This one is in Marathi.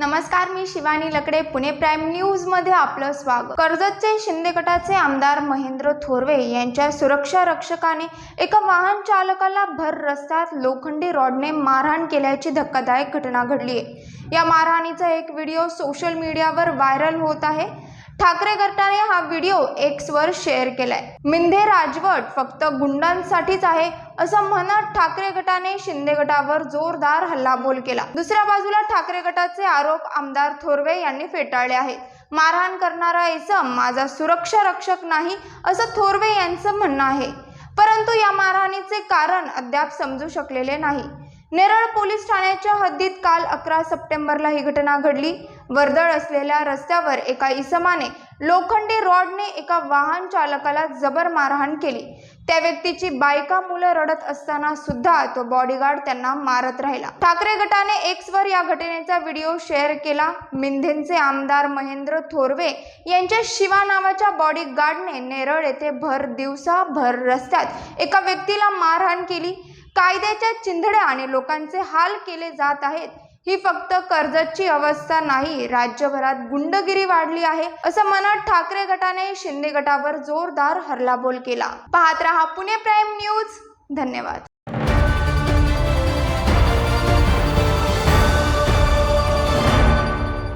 नमस्कार मी शिवानी लकडे पुणे प्राईम न्यूजमध्ये आपलं स्वागत. कर्जतचे शिंदे गटाचे आमदार महेंद्र थोरवे यांच्या सुरक्षा रक्षकाने एका वाहन चालकाला भर रस्त्यात लोखंडी रॉडने मारहाण केल्याची धक्कादायक घटना घडली आहे. या मारहाणीचा एक व्हिडिओ सोशल मीडियावर व्हायरल होत आहे. ठाकरे गटाने हा व्हिडिओ एक्सवर शेअर केलाय. मिंधे राजवट फक्त गुंडांसाठीच आहे असं म्हणत ठाकरे गटाने शिंदे गटावर जोरदार हल्लाबोल केला. दुसऱ्या बाजूला ठाकरे गटाचे आरोप आमदार थोरवे यांनी फेटाळले आहेत. मारहाण करणारा इसम माझा सुरक्षा रक्षक नाही असं थोरवे यांचं म्हणणं आहे. परंतु या मारहाणीचे कारण अद्याप समजू शकलेले नाही. नेरळ पोलीस ठाण्याच्या हद्दीत काल अकरा सप्टेंबरला ही घटना घडली. वर्दळ असलेल्या रस्त्यावर एका इसमाने लोखंडी रॉडने एका वाहन चालकाला जबर मारहाण केली. त्या व्यक्तीची बायका मुलं रडत असताना सुद्धा तो बॉडीगार्ड त्यांना मारत राहिला. ठाकरे गटाने एक्सवर या घटनेचा व्हिडिओ शेअर केला. मिंधेंचे आमदार महेंद्र थोरवे यांच्या शिवा नावाच्या बॉडीगार्डने नेरळ येथे भर दिवसा भर रस्त्यात एका व्यक्तीला मारहाण केली. कायद्याच्या चिंधड्या आणि लोकांचे हाल केले जात आहेत. ही फक्त कर्जतची अवस्था नाही राज्यभरात गुंडगिरी वाढली आहे असं म्हणत ठाकरे गटाने शिंदे गटावर जोरदार हल्लाबोल केला. पाहत रहा पुणे प्राईम न्यूज. धन्यवाद.